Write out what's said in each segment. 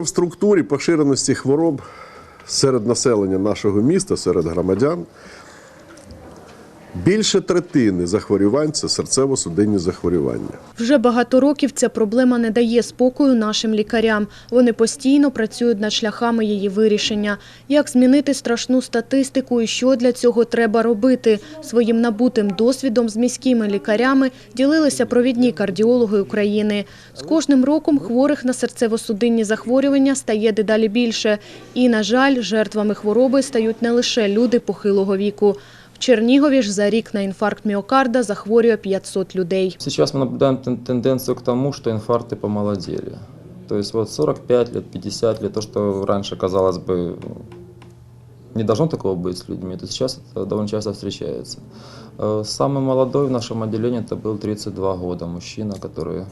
В структурі поширеності хвороб серед населення нашого міста, серед громадян, більше третини захворювань це серцево-судинні захворювання. Вже багато років ця проблема не дає спокою нашим лікарям. Вони постійно працюють над шляхами її вирішення. Як змінити страшну статистику і що для цього треба робити? Своїм набутим досвідом з міськими лікарями ділилися провідні кардіологи України. З кожним роком хворих на серцево-судинні захворювання стає дедалі більше. І, на жаль, жертвами хвороби стають не лише люди похилого віку. В Чернігові ж за рік на інфаркт міокарда захворює 500 людей. Сейчас мы наблюдаем тен- тенденцию к тому, что инфаркты помолодели. То есть вот 45 лет, 50 лет, то, что раньше, казалось бы, ну, не должно такого быть с людьми, то сейчас это довольно часто встречается. Э, Самый молодой в нашем отделении это был 32 года, мужчина, который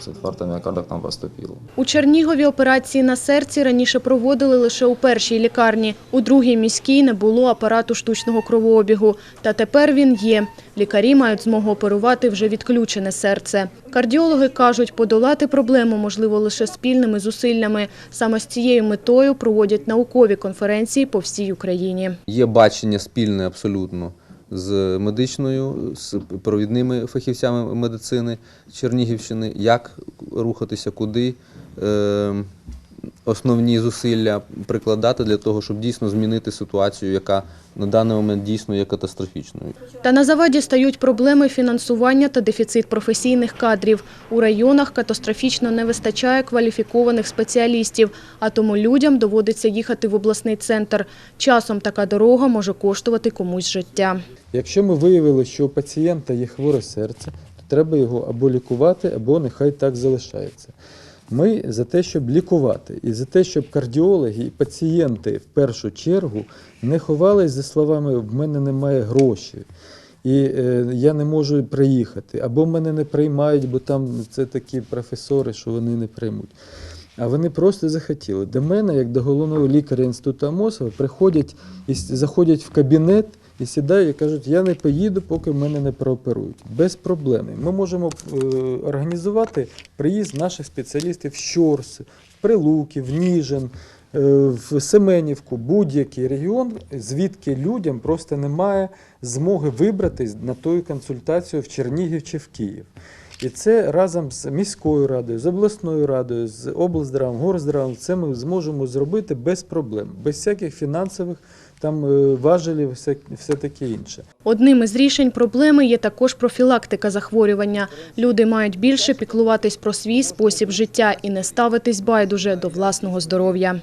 с инфарктом миокарда к нам поступил. У Чернігові операції на серці раніше проводили лише у першій лікарні. У другій міській не було апарату штучного кровообігу. Та тепер він є. Лікарі мають змогу оперувати вже відключене серце. Кардіологи кажуть, подолати проблему можливо лише спільними зусиллями. Саме з цією метою проводять наукові конференції по всій Україні. Є бачення спільне абсолютно з медичною, з провідними фахівцями медицини Чернігівщини, як рухатися, куди е, Основні зусилля прикладати для того, щоб дійсно змінити ситуацію, яка на даний момент дійсно є катастрофічною. Та на заваді стають проблеми фінансування та дефіцит професійних кадрів. У районах катастрофічно не вистачає кваліфікованих спеціалістів, а тому людям доводиться їхати в обласний центр. Часом така дорога може коштувати комусь життя. Якщо ми виявили, що у пацієнта є хворе серце, то треба його або лікувати, або нехай так залишається. Ми за те, щоб лікувати, і за те, щоб кардіологи і пацієнти в першу чергу не ховались за словами в мене немає грошей. І е, я не можу приїхати, або мене не приймають, бо там це такі професори, що вони не приймуть. А вони просто захотіли. До мене, як до головного лікаря інституту Амосова, приходять і заходять в кабінет і сідають і кажуть, я не поїду, поки мене не прооперують. Без проблем. Ми можемо е, організувати приїзд наших спеціалістів в Щорс, в Прилуки, в Ніжин, е, в Семенівку, будь-який регіон, звідки людям просто немає змоги вибратись на ту консультацію в Чернігів чи в Київ. І це разом з міською радою, з обласною радою, з облздравом, горздравом, це ми зможемо зробити без проблем, без всяких фінансових там важелі, все, все таке інше. Одним із рішень проблеми є також профілактика захворювання. Люди мають більше піклуватись про свій спосіб життя і не ставитись байдуже до власного здоров'я.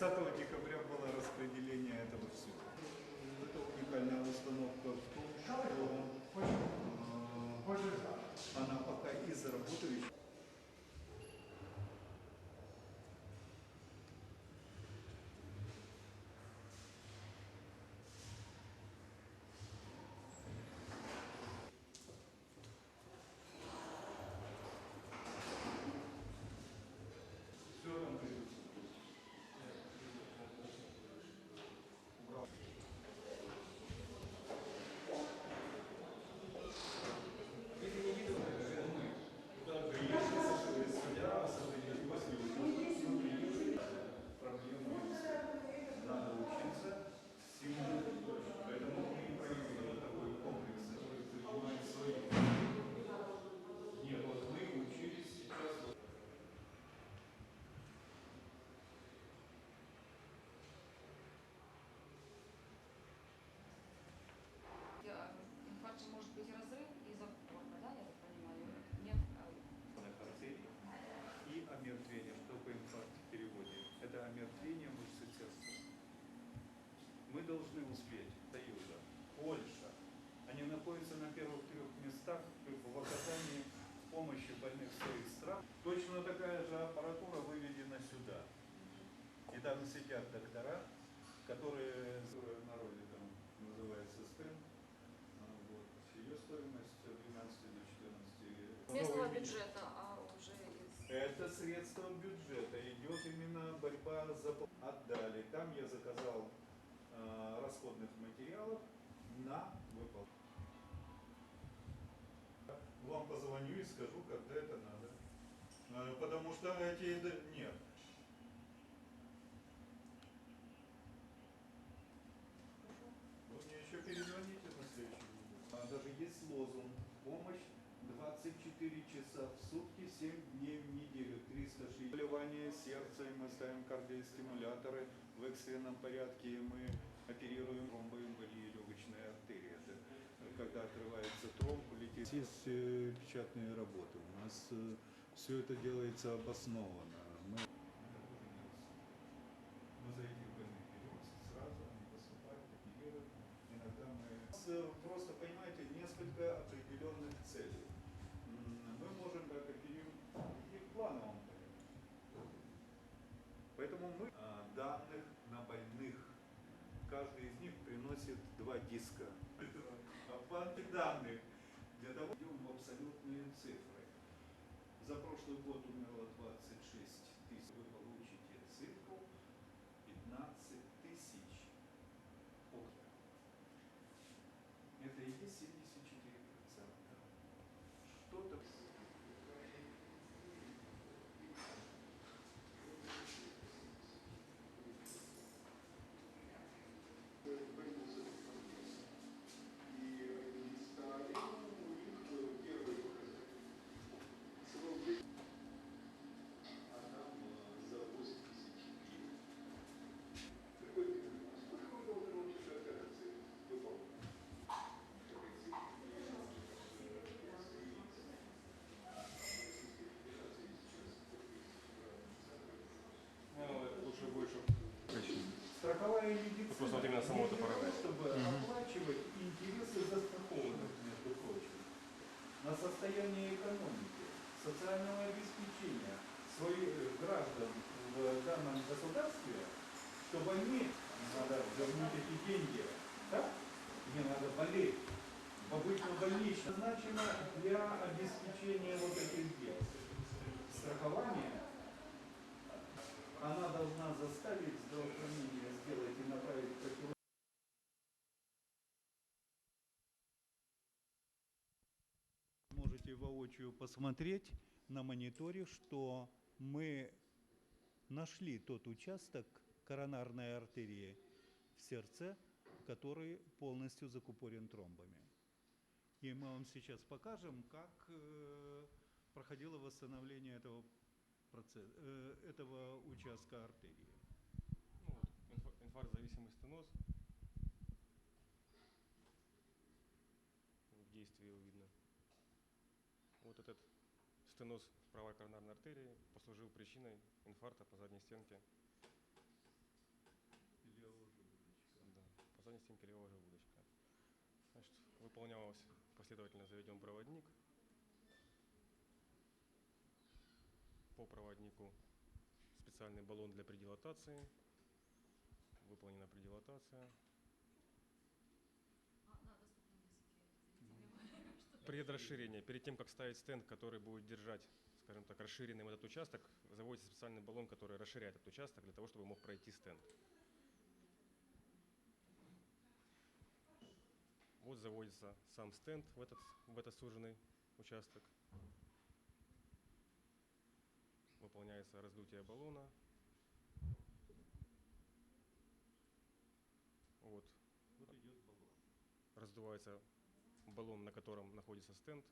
30 декабря было распределение этого всего. Это уникальная установка в том, что э, она пока из работающих. Все там присутствует. Проблемы надо учиться всему. Поэтому мы и провели такой комплекс, который принимает свои. Нет, вот мы учились сейчас Я- Инфаркт же может быть разрыв из-за формы, да, я так понимаю? Нет, а, артерий и омертвение, что по инфаркте в переводе. Это омертвение мышцы сердца. Мы должны успеть. Союза, Польша. Они находятся на первых трех местах в оказании помощи больных своих стран. Точно такая же аппаратура выведена сюда. И там сидят доктора, которые в народе там называется стенд. А, Вот. Ее стоимость от 12 до 14. местного бюджета. Это средство бюджета. Идет именно борьба за... Отдали. Там я заказал э, расходных материалов на выполнение. Вам позвоню и скажу, когда это надо. Э, Потому что эти... Нет. Вы мне еще перезвоните на следующий неделю. А Даже есть лозунг «Помощь 24 часа в сутки, 7 дней в неделю, 360». Заболевание сердца, мы ставим кардиостимуляторы в экстренном порядке, мы оперируем тромбоэмболии легочной артерии. Это когда открывается тромб, летит. Есть э, печатные работы. У нас все это делается обоснованно. Мы мы за этих больных берем сразу, они поступают, оперируют. Иногда мы... 72 диска. Страховая медицина Просто вот именно само это для того, параллель. чтобы оплачивать интересы застрахованных, между прочим, на состояние экономики, социального обеспечения своих э, граждан в данном государстве, чтобы они, надо вернуть эти деньги, так? Мне надо болеть, побыть на больничном. Назначено для обеспечения вот этих дел. Страхование она должна заставить здравоохранение сделать и направить против воочию посмотреть на мониторе, что мы нашли тот участок коронарной артерии в сердце, который полностью закупорен тромбами. И мы вам сейчас покажем, как э, проходило восстановление этого, процесса, э, этого участка артерии. Ну, вот, инфа- инфаркт-зависимый стеноз. В действии его видно. Вот этот стеноз правой коронарной артерии послужил причиной инфаркта по задней стенке стенки левого желудочка. Значит, выполнялось последовательно заведен проводник. По проводнику специальный баллон для предилатации. Выполнена предилатация. А. При расширении, перед тем, как ставить стенд, который будет держать, скажем так, расширенным этот участок, заводится специальный баллон, который расширяет этот участок для того, чтобы мог пройти стенд. Вот заводится сам стенд в этот, в этот суженный участок. Выполняется раздутие баллона. Вот. Вот идет баллон. Раздувается баллон, на котором находится стенд.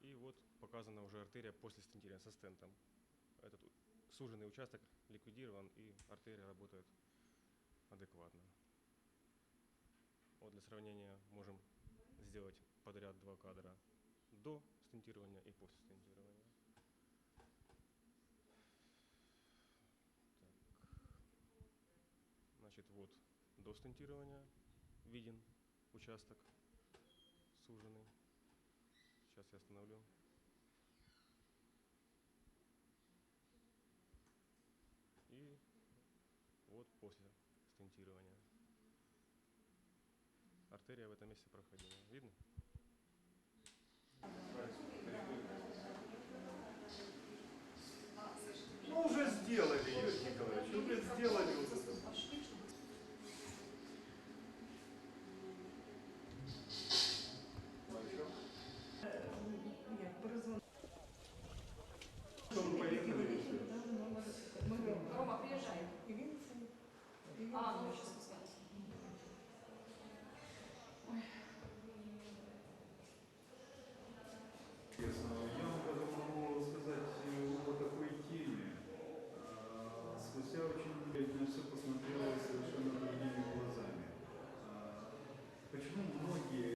И вот показана уже артерия после стентирования со стентом. Этот суженный участок ликвидирован и артерия работает адекватно. Вот для сравнения можем сделать подряд два кадра до стентирования и после стентирования. Так. Значит, вот до стентирования виден участок суженный. Сейчас я остановлю. И вот после стентирования. Артерия в этом месте проходила. Видно? Ну уже сделали, Юрий Николаевич, уже сделали